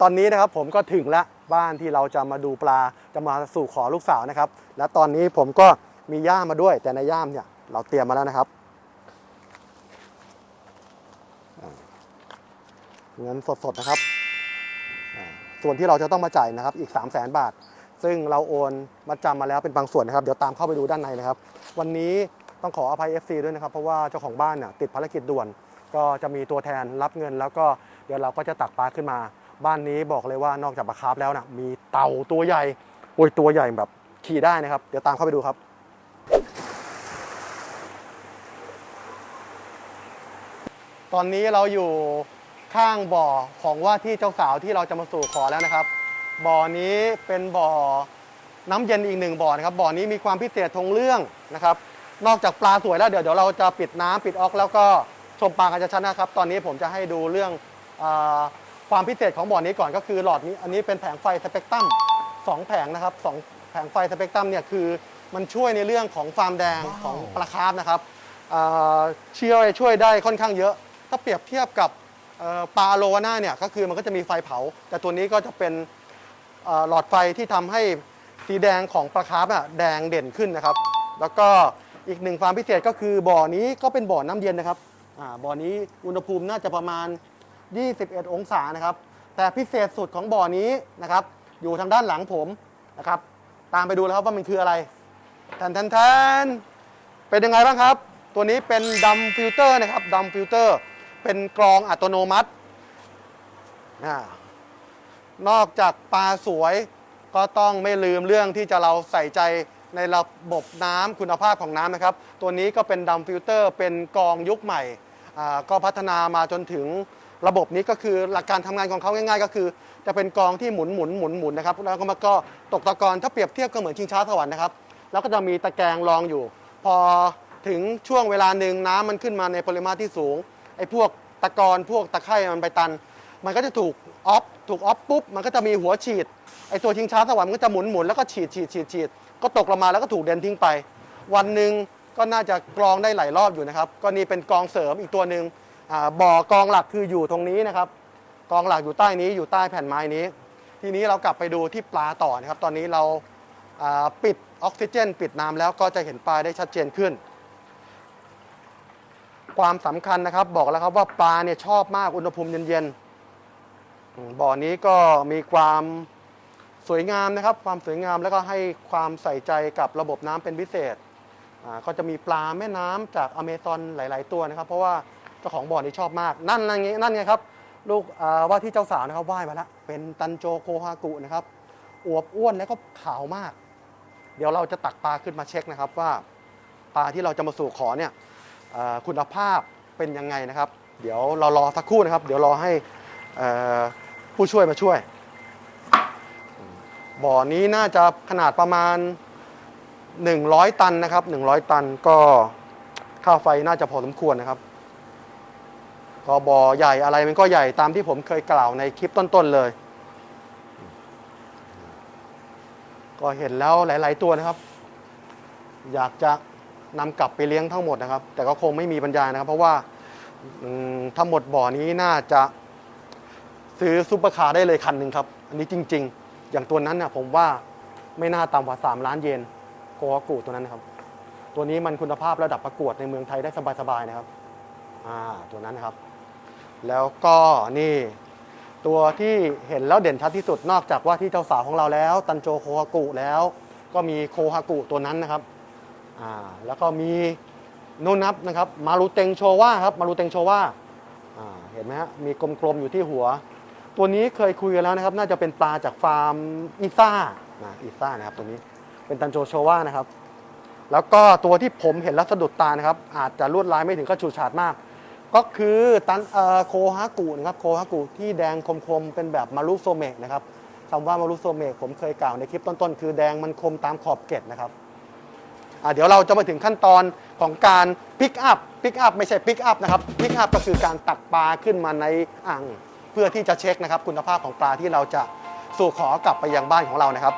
ตอนนี้นะครับผมก็ถึงล้วบ้านที่เราจะมาดูปลาจะมาสู่ขอลูกสาวนะครับ และตอนนี้ผมก็มีย่ามมาด้วย แต่ในย่ามเนี่ยเราเตรียมมาแล้วนะครับ เงินสดๆนะครับ ส่วนที่เราจะต้องมาจ่ายนะครับอีก 3 0 0 0 0 0บาท ซึ่งเราโอนมาจำมาแล้วเป็นบางส่วนนะครับ เดี๋ยวตามเข้าไปดูด้านในนะครับ วันนี้ต้องขออภัย FC ด้วยนะครับ เพราะว่าเจ้าของบ้านเนี่ยติดภารกิจด่วน ก็จะมีตัวแทนรับเงิน แล้วก็เดี๋ยวเราก็จะตักปลาขึ้นมา บ้านนี้บอกเลยว่านอกจากปลาคาร์ฟแล้วนะมีเต่าตัวใหญ่โอ้ยตัวใหญ่แบบขี่ได้นะครับ เดี๋ยวตามเข้าไปดูครับตอนนี้เราอยู่ข้างบ่อของว่าที่เจ้าสาวที่เราจะมาสู่ขอแล้วนะครับ บ่อนี้เป็นบ่อน้ำเย็นอีกหนึ่งบ่อนะครับ บ่อนี้มีความพิเศษทงเรื่องนะครับ นอกจากปลาสวยแล้วเดี๋ยวเดี๋ยวเราจะปิดน้ำปิดออกแล้วก็ชมปลากันจะชัดนะครับ ตอนนี้ผมจะให้ดูเรื่องอ ความพิเศษของบ่อนี้ก่อนก็คือหลอดนี้อันนี้เป็นแผงไฟสเปกตรัมสองแผงนะครับสองแผงไฟสเปกตรัมเนี่ยคือมันช่วยในเรื่องของฟาร์มแดงของปลาคาร์ฟนะครับอ่าช่วยช่วยได้ค่อนข้างเยอะ ถ้าเปรียบเทียบกับเอ่อปลาโลวาน่าเนี่ยก็คือมันก็จะมีไฟเผา แต่ตัวนี้ก็จะเป็นเอ่อหลอดไฟที่ทำให้สีแดงของปลาคาร์ฟอะแดงเด่นขึ้นนะครับ แล้วก็อีกหนึ่งความพิเศษก็คือบ่อนี้ก็เป็นบ่อน้ำเย็นนะครับอาบ่อนี้อุณหภูมิน่าจะประมาณ 21 องศานะครับ แต่พิเศษสุดของบ่อนี้นะครับ อยู่ทางด้านหลังผมนะครับ ตามไปดูแล้วครับว่ามันคืออะไรแทนแทนแทนเป็นยังไงบ้างครับ ตัวนี้เป็นดัมฟิลเตอร์นะครับดัมฟิลเตอร์ เป็นกรองอัตโนมัติอ่านอกจากปลาสวยก็ต้องไม่ลืมเรื่องที่จะเราใส่ใจในระบบน้ำคุณภาพของน้ำนะครับ ตัวนี้ก็เป็นดัมฟิลเตอร์เป็นกรองยุคใหม่อ่าก็พัฒนามาจนถึง ระบบนี้ก็คือหลักการทำงานของเขาง่าย ๆ ก็คือ จะเป็นกองที่หมุนหมุนหมุนหมุนนะครับแล้วก็มันก็ตกตะกอนถ้าเปรียบเทียบก็เหมือนชิงช้าสวรรค์นะครับแล้วก็จะมีตะแกรงรองอยู่ พอถึงช่วงเวลาหนึ่งน้ำมันขึ้นมาในปริมาตรที่สูงไอ้พวกตะกอนพวกตะไคร่มันไปตัน มันก็จะถูกออฟถูกออฟปุ๊บมันก็จะมีหัวฉีดไอ้ตัวชิงช้าสวรรค์มันก็จะหมุนหมุนแล้วก็ฉีดฉีดฉีดฉีดก็ตกลงมาแล้วก็ถูกเดนทิ้งไป วันหนึ่งก็น่าจะกรองได้หลายรอบอยู่นะครับก็นี่เป็นกรองเสริมอีกตัวหนึ่ง บ่อกรองหลักคืออยู่ตรงนี้นะครับ กองหลักอยู่ใต้นี้อยู่ใต้แผ่นไม้นี้ ทีนี้เรากลับไปดูที่ปลาต่อนะครับ ตอนนี้เราปิดออกซิเจน ปิดน้ำแล้วก็จะเห็นปลาได้ชัดเจนขึ้น ความสำคัญนะครับบอกแล้วครับว่าปลาเนี่ยชอบมากอุณหภูมิเย็นๆบ่อนี้ก็มีความสวยงามนะครับ ความสวยงามแล้วก็ให้ความใส่ใจกับระบบน้ำเป็นพิเศษก็จะมีปลาแม่น้ำจากอเมซอนหลาย ๆ ตัวนะครับ เพราะว่า จ้าของบ่อนี้ชอบมาก นั่นนั่นไงนั่นไงครับ ลูกว่าที่เจ้าสาวนะครับว่ายมาแล้วเป็นตันโจโคฮากุนะครับอวบอ้วนแล้วก็ขาวมาก เดี๋ยวเราจะตักปลาขึ้นมาเช็คนะครับว่าปลาที่เราจะมาสู่ขอเนี่ยคุณภาพเป็นยังไงนะครับ เดี๋ยวเรารอสักครู่นะครับ เดี๋ยวรอให้ผู้ช่วยมาช่วย บ่อนี้น่าจะขนาดประมาณ 100 ตันนะครับ 100 ตันก็ค่าไฟน่าจะพอสมควรนะครับ ก็บ่อใหญ่อะไรมันก็ใหญ่ตามที่ผมเคยกล่าวในคลิปต้นๆเลย ก็เห็นแล้วหลาย ๆ ตัวนะครับ อยากจะนำกลับไปเลี้ยงทั้งหมดนะครับ แต่ก็คงไม่มีปัญญานะครับ เพราะว่าอืมทั้งหมดบ่อนี้น่าจะซื้อซุปเปอร์คาร์ได้เลยคันหนึ่งครับ อันนี้จริง ๆ อย่างตัวนั้นนะผมว่าไม่น่าต่ำกว่า 3 ล้านเยนโกวากูตัวนั้นนะครับ ตัวนี้มันคุณภาพระดับประกวดในเมืองไทยได้สบายๆนะครับ อ่า ตัวนั้นนะครับ แล้วก็นี่ตัวที่เห็นแล้วเด่นชัดที่สุดนอกจากว่าที่เจ้าสาวของเราแล้ว ตันโจโคฮากุแล้ว ก็มีโคฮากุตัวนั้นนะครับอ่าแล้วก็มีโนนับนะครับมารูเตงโชว่าครับมารูเตงโชว่าอ่าเห็นไหมฮะมีกลมๆอยู่ที่หัว ตัวนี้เคยคุยกันแล้วนะครับ น่าจะเป็นปลาจากฟาร์มอีซ่านะอีซ่านะครับตัวนี้เป็นตันโจโชว่านะครับ แล้วก็ตัวที่ผมเห็นแล้วสะดุดตานะครับ อาจจะลวดลายไม่ถึงกับฉูดฉาดมาก ก็คือตันโคฮากุนะครับโคฮากุที่แดงคมๆเป็นแบบมารุโซเมะนะครับคำว่ามารุโซเมะผมเคยกล่าวในคลิปต้นๆ คือแดงมันคมตามขอบเกล็ดนะครับเดี๋ยวเราจะมาถึงขั้นตอนของการพิกอัพพิกอัพไม่ใช่พิกอัพนะครับพิกอัพก็คือการตักปลาขึ้นมาในอ่างเพื่อที่จะเช็คนะครับ คุณภาพของปลาที่เราจะสู่ขอกลับไปยังบ้านของเรานะครับ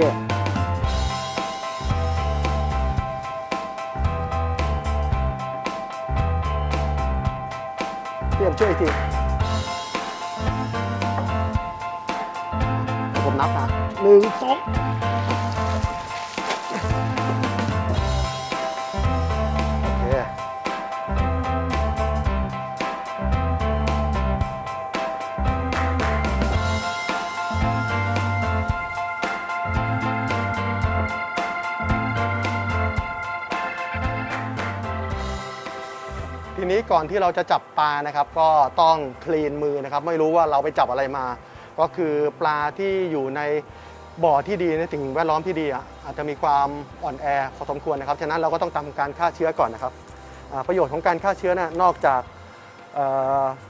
kìa tiệm chơi thì cột nắp à lê xóm. ก่อนที่เราจะจับปลานะครับ ก็ต้องคลีนมือนะครับ ไม่รู้ว่าเราไปจับอะไรมา ก็คือปลาที่อยู่ในบ่อที่ดีในสิ่งแวดล้อมที่ดีอะอาจจะมีความอ่อนแอพอสมควรนะครับฉะนั้นเราก็ต้องทำการฆ่าเชื้อก่อนนะครับประโยชน์ของการฆ่าเชื้อนะนอกจาก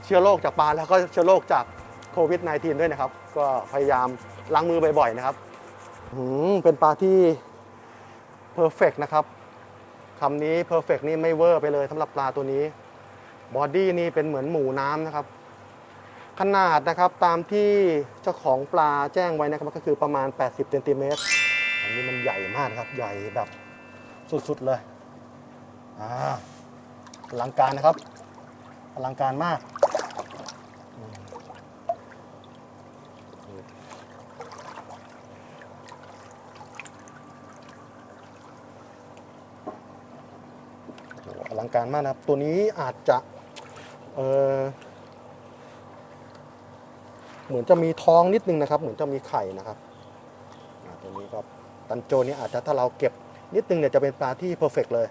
เชื้อโรคจากปลาแล้วก็เชื้อโรคจากโควิด -19 ด้วยนะครับ ก็พยายามล้างมือบ่อยๆนะครับเป็นปลาที่เพอร์เฟกนะครับคำนี้ perfect นี่ไม่เวอร์ไปเลยสำหรับปลาตัวนี้ บอดี้นี่เป็นเหมือนหมูน้ำนะครับ ขนาดนะครับตามที่เจ้าของปลาแจ้งไว้นะครับก็คือประมาณ 80เซนติเมตรอันนี้มันใหญ่มากครับ ใหญ่แบบสุดๆเลยอ่าอลังการนะครับอลังการมากอลังการมากนะครับ ตัวนี้อาจจะ เออเหมือนจะมีท้องนิดนึงนะครับ เหมือนจะมีไข่นะครับตัวนี้ก็ตันโจนี่อาจจะถ้าเราเก็บนิดนึงเนี่ยจะเป็นปลาที่เพอร์เฟกเลย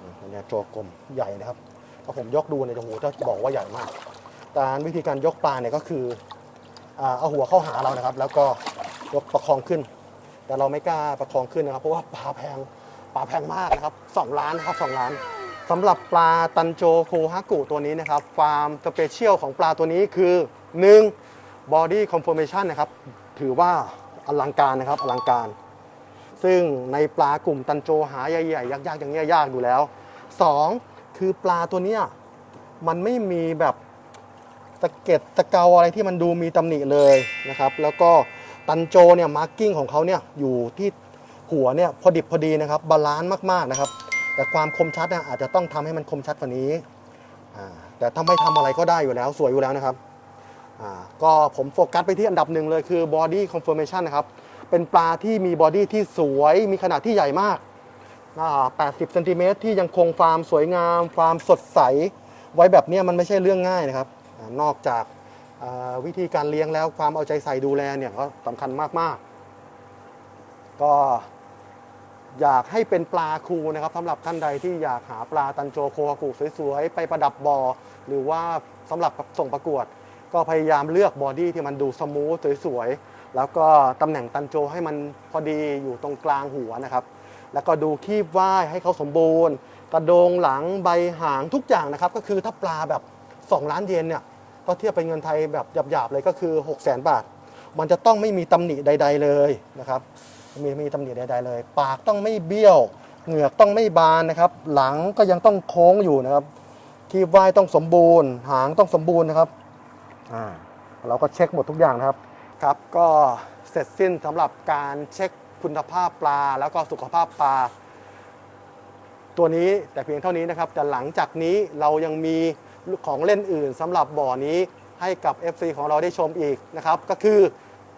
อ่าตัวเนี้ยตัวกลมใหญ่นะครับถ้าผมยกดูเนี่ยโอ้โหจะบอกว่าใหญ่มากการวิธีการยกปลาเนี่ยก็คือเอาหัวเข้าหาเรานะครับ แล้วก็ยกประคองขึ้น แต่เราไม่กล้าประคองขึ้นนะครับ เพราะว่าปลาแพงปลาแพงมากนะครับ2ล้านนะครับ2ล้าน สำหรับปลาตันโจโคฮากุตัวนี้นะครับความสเปเชียลของปลาตัวนี้คือ 1. body conformation นะครับ ถือว่าอลังการนะครับอลังการ ซึ่งในปลากลุ่มตันโจหาใหญ่ๆยากๆอย่างเงี้ยยากอยู่แล้ว 2. คือปลาตัวเนี้ยมันไม่มีแบบสะเก็ดตะเกาอะไรที่มันดูมีตำหนิเลยนะครับ แล้วก็ตันโจเนี่ยมาร์กิ้งของเขาเนี่ยอยู่ที่หัวเนี่ยพอดิบพอดีนะครับบาลานซ์มากๆนะครับ แต่ความคมชัดเนี่ยอาจจะต้องทำให้มันคมชัดกว่านี้ แต่ถ้าไม่ทำอะไรก็ได้อยู่แล้วสวยอยู่แล้วนะครับ ก็ผมโฟกัสไปที่อันดับหนึ่งเลยคือ body conformation นะครับ เป็นปลาที่มีบอดี้ที่สวยมีขนาดที่ใหญ่มาก 80เซนติเมตรที่ยังคงความสวยงาม ความสดใส ไว้แบบนี้มันไม่ใช่เรื่องง่ายนะครับ นอกจากวิธีการเลี้ยงแล้วความเอาใจใส่ดูแลเนี่ยก็สำคัญมากๆ ก็ อยากให้เป็นปลาคูนะครับสำหรับท่านใดที่อยากหาปลาตันโจโคฮากุสวยๆ ไปประดับบอ่อหรือว่าสำหรับส่งประกวด ก็พยายามเลือกบอดี้ที่มันดูสมูทสวยๆ แล้วก็ตำแหน่งตันโจให้มันพอดีอยู่ตรงกลางหัวนะครับ แล้วก็ดูคีบว่ายให้เขาสมบูรณ์ กระโดงหลังใบหางทุกอย่างนะครับ ก็คือถ้าปลาแบบ 2 ล้านเยนเนี่ยก็เทียบเป็นเงินไทยแบบหยาบๆเลยก็คือ 6 0 0 0 0 0 บาท มันจะต้องไม่มีตำหนิใด ๆเลยนะครับ มีมีตำหนิใดๆเลย ปากต้องไม่เบี้ยว เหงือกต้องไม่บานนะครับ หลังก็ยังต้องโค้งอยู่นะครับคีบว่ายต้องสมบูรณ์ หางต้องสมบูรณ์นะครับอ่าเราก็เช็คหมดทุกอย่างนะครับ ครับ ก็เสร็จสิ้นสำหรับการเช็คคุณภาพปลา แล้วก็สุขภาพปลา ตัวนี้แต่เพียงเท่านี้นะครับ แต่หลังจากนี้เรายังมีของเล่นอื่นสำหรับบ่อนี้ให้กับ FC ของเราได้ชมอีกนะครับ ก็คือ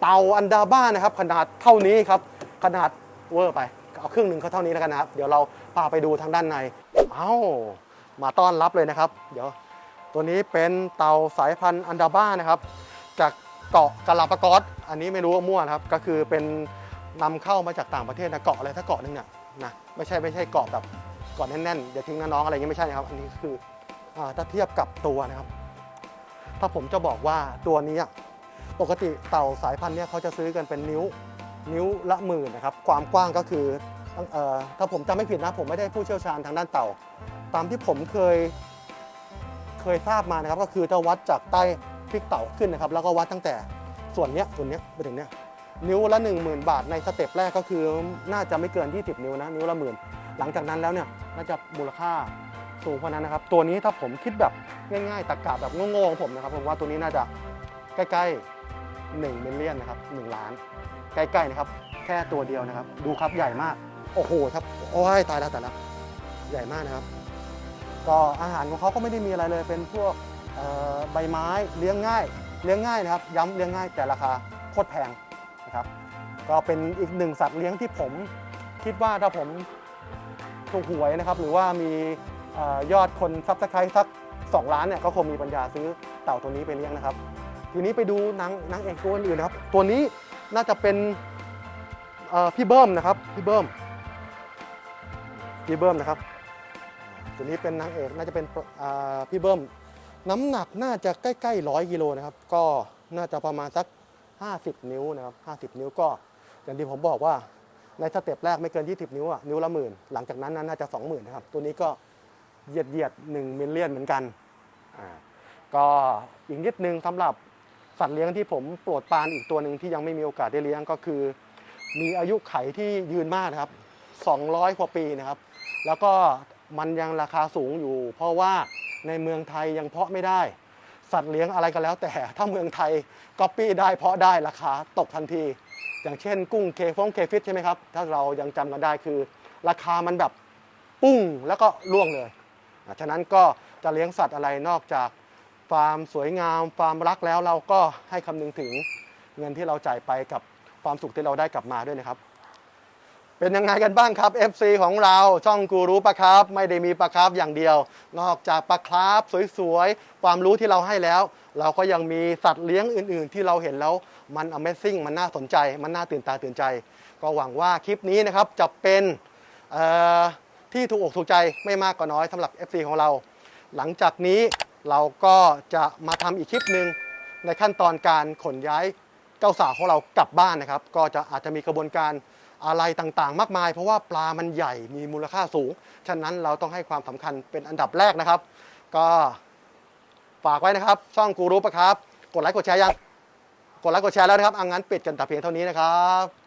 เตาอันดาบ้านะครับ ขนาดเท่านี้ครับ ขนาดเวอร์ไป เอาครึ่งหนึ่งเขาเท่านี้แล้วกันนะครับ เดี๋ยวเราพาไปดูทางด้านใน เอ้า มาต้อนรับเลยนะครับ เดี๋ยวตัวนี้เป็นเตาสายพันธุ์อันดาบ้านะครับ จากเกาะกาลาปากอส อันนี้ไม่รู้ว่ามั่วนะครับ ก็คือเป็นนำเข้ามาจากต่างประเทศนะเกาะอะไรถ้าเกาะนึงเนี่ยนะไม่ใช่ไม่ใช่เกาะแบบเกาะแน่นๆเดี๋ยวทิ้งน้องๆอะไรเงี้ยไม่ใช่นะครับ อันนี้คืออาถ้าเทียบกับตัวนะครับ ถ้าผมจะบอกว่าตัวนี้ปกติเต่าสายพันธุ์เนี่ยเขาจะซื้อกันเป็นนิ้ว นิ้วละหมื่นนะครับ ความกว้างก็คือออถ้าผมจำไม่ผิดนะ ผมไม่ได้ผู้เชี่ยวชาญทางด้านเต่า ตามที่ผมเคยเคยทราบมานะครับ ก็คือจะวัดจากใต้พริกเต่าขึ้นนะครับ แล้วก็วัดตั้งแต่ส่วนเนี้ยส่วนเนี้ยไปถึงเนี้ยนิ้วละ 1 0,000 บาทในสเต็ปแรกก็คือน่าจะไม่เกิน 20 นิ้วนะนิ้วละหมื่นหลังจากนั้นแล้วเนี่ยน่าจะมูลค่าสูงกว่านั้นนะครับ ตัวนี้ถ้าผมคิดแบบง่ายๆตะกาแบบโง่ๆของผมนะครับผมว่าตัวนี้น่าจะใกล้ๆ 1มิลเลียนนะครับ1ล้าน ใกล้ๆนะครับ แค่ตัวเดียวนะครับ ดูครับใหญ่มาก โอ้โหครับโอ้ยตายแล้วตายแล้วใหญ่มากนะครับ ก็อาหารของเขาก็ไม่ได้มีอะไรเลย เป็นพวกใบไม้เลี้ยงง่าย เลี้ยงง่ายนะครับ ย้ำเลี้ยงง่ายแต่ราคาโคตรแพงนะครับ ก็เป็นอีกหนึ่งสัตว์เลี้ยงที่ผมคิดว่าถ้าผมถูกหวยนะครับ หรือว่ามีออยอดคนซับสไครต์สัก2ล้านเนี่ยก็คงมีปัญญาซื้อเต่าตัวนี้ไปเลี้ยงนะครับ ทีนี้ไปดูนางนางเอกตัวอื่นนะครับ ตัวนี้น่าจะเป็นพี่เบิ้มนะครับพี่เบิ้มพี่เบิ้มนะครับ ตัวนี้เป็นนางเอกน่าจะเป็นพี่เบิ้มน้ำหนักน่าจะใกล้ๆร้อยกิโลนะครับ ก็น่าจะประมาณสัก 50 นิ้วนะครับ50 นิ้วก็อย่างที่ผมบอกว่าในสเต็ปแรกไม่เกิน 20 นิ้วอะนิ้วละหมื่นหลังจากนั้นน่าจะ20,000นะครับ ตัวนี้ก็เหยียดเหยียดหนึ่งมิลเลียนเหมือนกันอ่าก็อีกนิดนึงสำหรับ สัตว์เลี้ยงที่ผมโปรดปรานอีกตัวหนึ่งที่ยังไม่มีโอกาสได้เลี้ยงก็คือ มีอายุไขที่ยืนมากนะครับ 200กว่าปีนะครับ แล้วก็มันยังราคาสูงอยู่ เพราะว่าในเมืองไทยยังเพาะไม่ได้ สัตว์เลี้ยงอะไรก็แล้วแต่ถ้าเมืองไทยก๊อปปี้ได้เพาะได้ราคาตกทันที อย่างเช่น กุ้งเคฟงเคฟิตใช่ไหมครับ ถ้าเรายังจำกันได้คือ ราคามันแบบปุ้งแล้วก็ล่วงเลย ฉะนั้นก็จะเลี้ยงสัตว์อะไรนอกจาก ความสวยงาม ความรักแล้วเราก็ให้คำนึงถึงเงินที่เราจ่ายไปกับความสุขที่เราได้กลับมาด้วยนะครับ เป็นยังไงกันบ้างครับ FC ของเราช่องกูรู้ปะครับ ไม่ได้มีปะครับอย่างเดียว นอกจากปะครับสวยๆ ความรู้ที่เราให้แล้ว เราก็ยังมีสัตว์เลี้ยงอื่น ๆ ที่เราเห็นแล้วมัน Amazing มันน่าสนใจ มันน่าตื่นตาตื่นใจ ก็หวังว่าคลิปนี้นะครับจะเป็นที่ถูกอกถูกใจไม่มากก็น้อยสำหรับ FC ของเรา หลังจากนี้ เราก็จะมาทำอีกคลิปหนึ่งในขั้นตอนการขนย้ายเจ้าสาวของเรากลับบ้านนะครับ ก็จะอาจจะมีกระบวนการอะไรต่างๆ มากมาย เพราะว่าปลามันใหญ่มีมูลค่าสูง ฉะนั้นเราต้องให้ความสำคัญเป็นอันดับแรกนะครับ ก็ฝากไว้นะครับ ช่องกูรู้ปะครับ กดไลค์กดแชร์ยัง กดไลค์กดแชร์แล้วนะครับอังั้นปิดกันแต่เพียงเท่านี้นะครับ